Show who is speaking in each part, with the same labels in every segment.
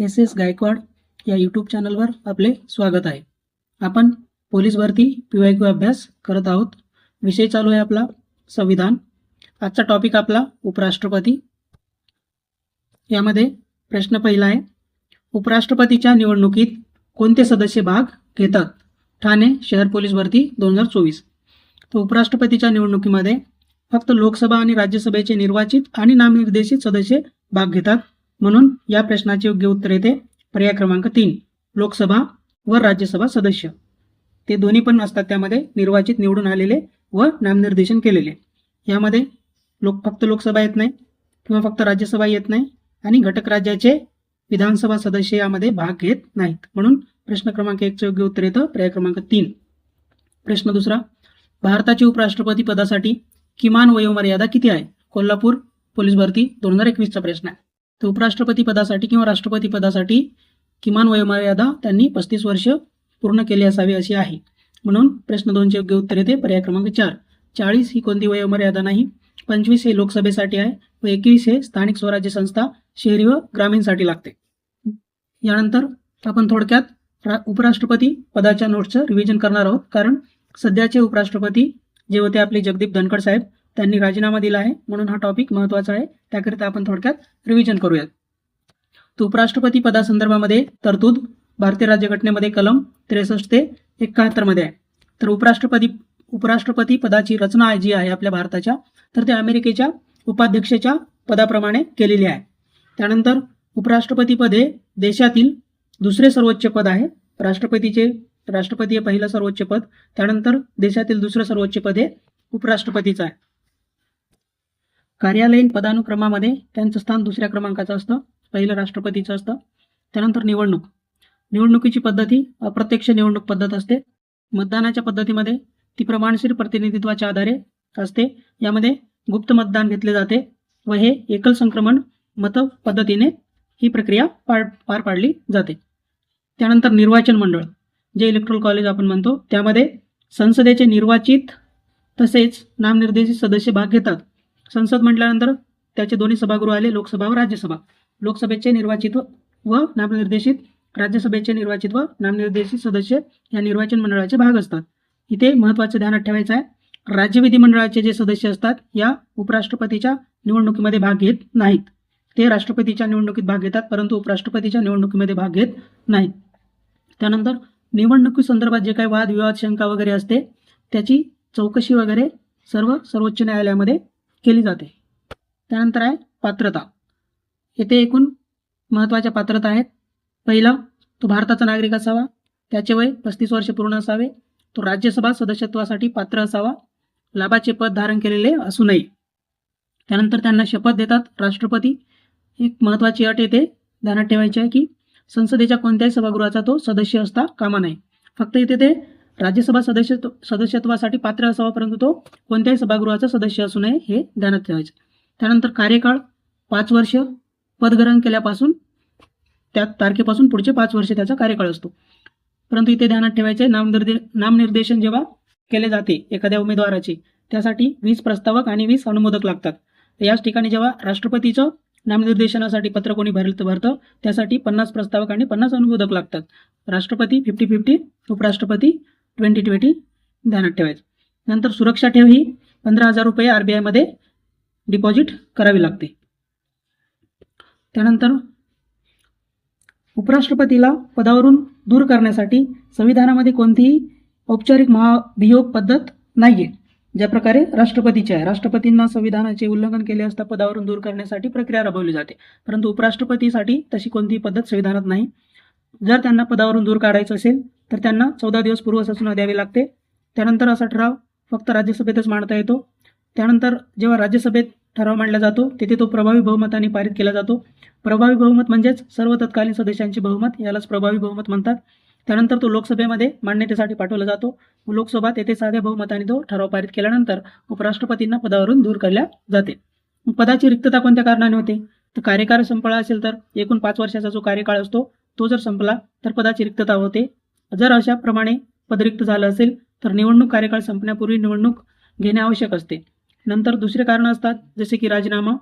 Speaker 1: S S Gaikwad या YouTube चॅनलवर आपले स्वागत आहे. आपण पोलीस भरती पी वाय क्यू अभ्यास करत आहोत. विषय चालू आहे आपला. संविधान. आजचा टॉपिक आपला उपराष्ट्रपती. यामध्ये प्रश्न पहिला आहे. उपराष्ट्रपतीच्या निवडणुकीत कोणते सदस्य भाग घेतात? ठाणे शहर पोलीस भरती दोन हजार चोवीस. तर उपराष्ट्रपतीच्या निवडणुकीमध्ये फक्त लोकसभा आणि राज्यसभेचे निर्वाचित आणि नामनिर्देशित सदस्य भाग घेतात. म्हणून या प्रश्नाचे योग्य उत्तर येते. पर्याय क्रमांक तीन लोकसभा व राज्यसभा सदस्य. ते दोन्ही पण असतात त्यामध्ये निर्वाचित निवडून आलेले व नामनिर्देशन केलेले. यामध्ये लोक फक्त लोकसभा येत नाही किंवा फक्त राज्यसभा येत नाही आणि घटक राज्याचे विधानसभा सदस्य यामध्ये भाग घेत नाहीत. म्हणून प्रश्न क्रमांक एकचं योग्य उत्तर येतं. पर्याय क्रमांक तीन. प्रश्न दुसरा भारताचे उपराष्ट्रपती पदासाठी किमान वयोमर्यादा किती आहे? कोल्हापूर पोलीस भरती दोन हजार एकवीसचा प्रश्न आहे. तर उपराष्ट्रपती पदासाठी किंवा राष्ट्रपती पदासाठी किमान वयोमर्यादा त्यांनी पस्तीस वर्ष पूर्ण केली असावी अशी आहे. म्हणून प्रश्न दोनचे योग्य उत्तर येते. पर्याय क्रमांक चार. चाळीस ही कोणती वयोमर्यादा नाही? पंचवीस हे लोकसभेसाठी आहे व एकवीस हे स्थानिक स्वराज्य संस्था शहरी व ग्रामीणसाठी लागते. यानंतर आपण थोडक्यात उपराष्ट्रपती पदाच्या नोट्सचं रिव्हिजन करणार आहोत. कारण सध्याचे उपराष्ट्रपती जे होते आपले जगदीप धनखड साहेब त्यांनी राजीनामा दिला आहे. म्हणून हा टॉपिक महत्त्वाचा आहे. त्याकरिता आपण थोडक्यात रिव्हिजन करूयात. तर उपराष्ट्रपती पदासंदर्भामध्ये तरतूद भारतीय राज्यघटनेमध्ये कलम त्रेसष्ट ते एकाहत्तरमध्ये आहे. तर उपराष्ट्रपती उपराष्ट्रपती पदाची रचना जी आहे आपल्या भारताच्या तर ते अमेरिकेच्या उपाध्यक्षाच्या पदाप्रमाणे केलेली आहे. त्यानंतर उपराष्ट्रपती पद हे देशातील दुसरे सर्वोच्च पद आहे. राष्ट्रपतीचे राष्ट्रपती हे पहिलं सर्वोच्च पद. त्यानंतर देशातील दुसरं सर्वोच्च पद हे उपराष्ट्रपतीचं आहे. कार्यालयीन पदानुक्रमामध्ये त्यांचं स्थान दुसऱ्या क्रमांकाचं असतं पहिलं राष्ट्रपतीचं असतं. त्यानंतर निवडणूक. निवडणुकीची पद्धती अप्रत्यक्ष निवडणूक पद्धत असते. मतदानाच्या पद्धतीमध्ये ती प्रमाणशीर प्रतिनिधित्वाच्या आधारे असते. यामध्ये गुप्त मतदान घेतले जाते व हे एकल संक्रमण मत पद्धतीने ही प्रक्रिया पार पार पाडली जाते. त्यानंतर निर्वाचन मंडळ. जे इलेक्ट्रोल कॉलेज आपण म्हणतो त्यामध्ये संसदेचे निर्वाचित तसेच नामनिर्देशित सदस्य भाग घेतात. संसद म्हटल्यानंतर त्याचे दोन्ही सभागृह आले लोकसभा व राज्यसभा. लोकसभेचे निर्वाचित व- नामनिर्देशित राज्यसभेचे निर्वाचित व नामनिर्देशित सदस्य या निर्वाचन मंडळाचे भाग असतात. इथे महत्त्वाचं ध्यानात ठेवायचं आहे राज्य विधिमंडळाचे जे सदस्य असतात या उपराष्ट्रपतीच्या निवडणुकीमध्ये भाग घेत नाहीत. ते राष्ट्रपतीच्या निवडणुकीत भाग घेतात परंतु उपराष्ट्रपतीच्या निवडणुकीमध्ये भाग घेत नाहीत. त्यानंतर निवडणुकी संदर्भात जे काही वादविवाद शंका वगैरे असते त्याची चौकशी वगैरे सर्व सर्वोच्च न्यायालयामध्ये केली जाते. त्यानंतर आहे पात्रता. येथे एकूण महत्त्वाच्या पात्रता आहेत. पहिला तो भारताचा नागरिक असावा. त्याचे वय पस्तीस वर्ष पूर्ण असावे. तो राज्यसभा सदस्यत्वासाठी पात्र असावा. लाभाचे पद धारण केलेले असू नये त्यानंतर त्यांना शपथ देतात राष्ट्रपती. एक महत्त्वाची अट येते ध्यानात ठेवायची आहे की संसदेच्या कोणत्याही सभागृहाचा तो सदस्य असता कामा नये. फक्त इथे ते राज्यसभा सदस्य सदस्यत्वासाठी पात्र असावा परंतु तो कोणत्याही सभागृहाचा सदस्य असू नये हे ध्यानात ठेवायचे. त्यानंतर कार्यकाळ पाच वर्ष पदग्रहण केल्यापासून त्या तारखेपासून पुढचे पाच वर्ष त्याचा कार्यकाळ असतो. परंतु इथे ध्यानात ठेवायचे नामनिर्दे नामनिर्देशन जेव्हा केले जाते एखाद्या उमेदवाराचे त्यासाठी वीस प्रस्तावक आणि वीस अनुमोदक लागतात. याच ठिकाणी जेव्हा राष्ट्रपतीचं नामनिर्देशनासाठी पत्र कोणी भरलं भरतं त्यासाठी पन्नास प्रस्तावक आणि पन्नास अनुमोदक लागतात. राष्ट्रपती फिफ्टी फिफ्टी उपराष्ट्रपती ट्वेंटी ट्वेंटी ध्यानात ठेवायची. नंतर सुरक्षा ठेव ही पंधरा हजार रुपये आर बी आयमध्ये डिपॉझिट करावी लागते. त्यानंतर उपराष्ट्रपतीला पदावरून दूर करण्यासाठी संविधानामध्ये कोणतीही औपचारिक महाभियोग पद्धत नाही आहे ज्या प्रकारे राष्ट्रपतीचे आहे. राष्ट्रपतींना संविधानाचे उल्लंघन केले असता पदावरून दूर करण्यासाठी प्रक्रिया राबवली जाते. परंतु उपराष्ट्रपतीसाठी तशी कोणतीही पद्धत संविधानात नाही. जर त्यांना पदावरून दूर काढायचं असेल तर त्यांना चौदा दिवस पूर्व सूचना द्यावी लागते. त्यानंतर असा ठराव फक्त राज्यसभेतच मांडता येतो. त्यानंतर जेव्हा राज्यसभेत ठराव मांडला जातो तिथे तो प्रभावी बहुमताने पारित केला जातो. प्रभावी बहुमत म्हणजेच सर्व तत्कालीन सदस्यांचे बहुमत यालाच प्रभावी बहुमत म्हणतात. त्यानंतर तो लोकसभेमध्ये मान्यतेसाठी पाठवला जातो. व लोकसभा तेथे साध्या बहुमताने तो ठराव पारित केल्यानंतर उपराष्ट्रपतींना पदावरून दूर केल्या जाते. पदाची रिक्तता कोणत्या कारणाने होते? तर कार्यकाळ संपला असेल तर एकूण पाच वर्षाचा जो कार्यकाळ असतो तो जर संपला तर पदाची रिक्तता होते. जर अशाप्रमाणे पदरिक्त झालं असेल तर निवडणूक कार्यकाळ संपण्यापूर्वी निवडणूक घेणे आवश्यक असते. नंतर दुसरे कारण असतात जसे की राजीनामा.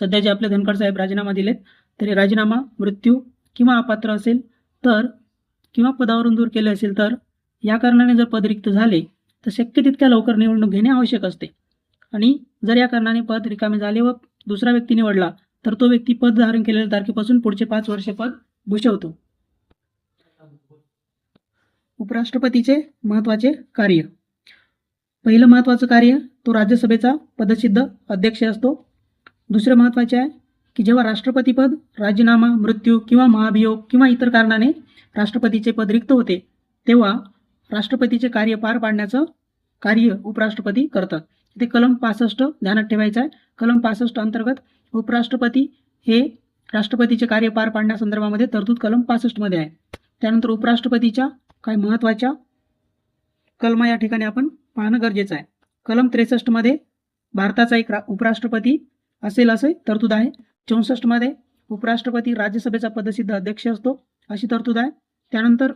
Speaker 1: सध्या जे आपले धनखड साहेब राजीनामा दिलेत तरी राजीनामा मृत्यू किंवा अपात्र असेल तर किंवा पदावरून दूर केले असेल तर या कारणाने जर पद रिक्त झाले तर शक्य तितक्या लवकर निवडणूक घेणे आवश्यक असते. आणि जर या कारणाने पद रिकामे झाले व दुसरा व्यक्ती निवडला तर तो व्यक्ती पद धारण केलेल्या तारखेपासून पुढचे पाच वर्ष पद भूषवतो. उपराष्ट्रपतीचे महत्त्वाचे कार्य. पहिलं महत्वाचं कार्य तो राज्यसभेचा पदसिद्ध अध्यक्ष असतो. दुसरं महत्त्वाचे आहे की जेव्हा राष्ट्रपतीपद राजीनामा मृत्यू किंवा महाभियोग किंवा इतर कारणाने राष्ट्रपतीचे पद रिक्त होते तेव्हा राष्ट्रपतीचे कार्य पार पाडण्याचं कार्य उपराष्ट्रपती करतात. ते कलम पासष्ट ध्यानात ठेवायचं आहे. कलम पासष्ट अंतर्गत उपराष्ट्रपती हे राष्ट्रपतीचे कार्य पार पाडण्यासंदर्भामध्ये तरतूद कलम पासष्टमध्ये आहे. त्यानंतर उपराष्ट्रपतीच्या काय महत्त्वाच्या कलमा या ठिकाणी आपण पाहणं गरजेचं आहे. कलम त्रेसष्टमध्ये भारताचा एक रा उपराष्ट्रपती असेल असे तरतूद आहे. चौसष्टमध्ये उपराष्ट्रपती राज्यसभेचा पदसिद्ध अध्यक्ष असतो अशी तरतूद आहे. त्यानंतर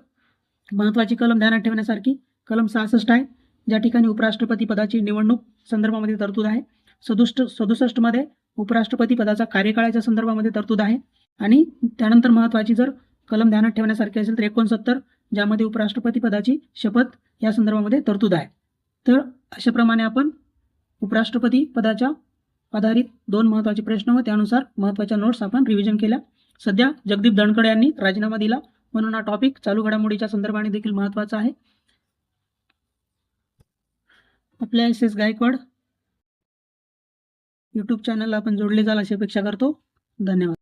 Speaker 1: महत्त्वाची कलम ध्यानात ठेवण्यासारखी कलम सहासष्ट आहे ज्या ठिकाणी उपराष्ट्रपती पदाची निवडणूक संदर्भामध्ये तरतूद आहे. सदुष्ट सदुसष्टमध्ये उपराष्ट्रपती पदाचा कार्यकाळाच्या संदर्भामध्ये तरतूद आहे. आणि त्यानंतर महत्त्वाची जर कलम ध्यानात ठेवण्यासारखी असेल तर एकोणसत्तर ज्यामध्ये उपराष्ट्रपती पदाची शपथ या संदर्भामध्ये तरतूद आहे. तर अशाप्रमाणे आपण उपराष्ट्रपती पदाच्या आधारित दोन महत्त्वाचे प्रश्न व त्यानुसार महत्त्वाच्या नोट्स आपण रिव्हिजन केल्या. सध्या जगदीप दणकड यांनी राजीनामा दिला. म्हणून हा टॉपिक चालू घडामोडीच्या संदर्भाने देखील महत्त्वाचा आहे. आपल्या एस एस गायकवाड यूट्यूब चॅनलला आपण जोडले जाल अशी अपेक्षा करतो. धन्यवाद.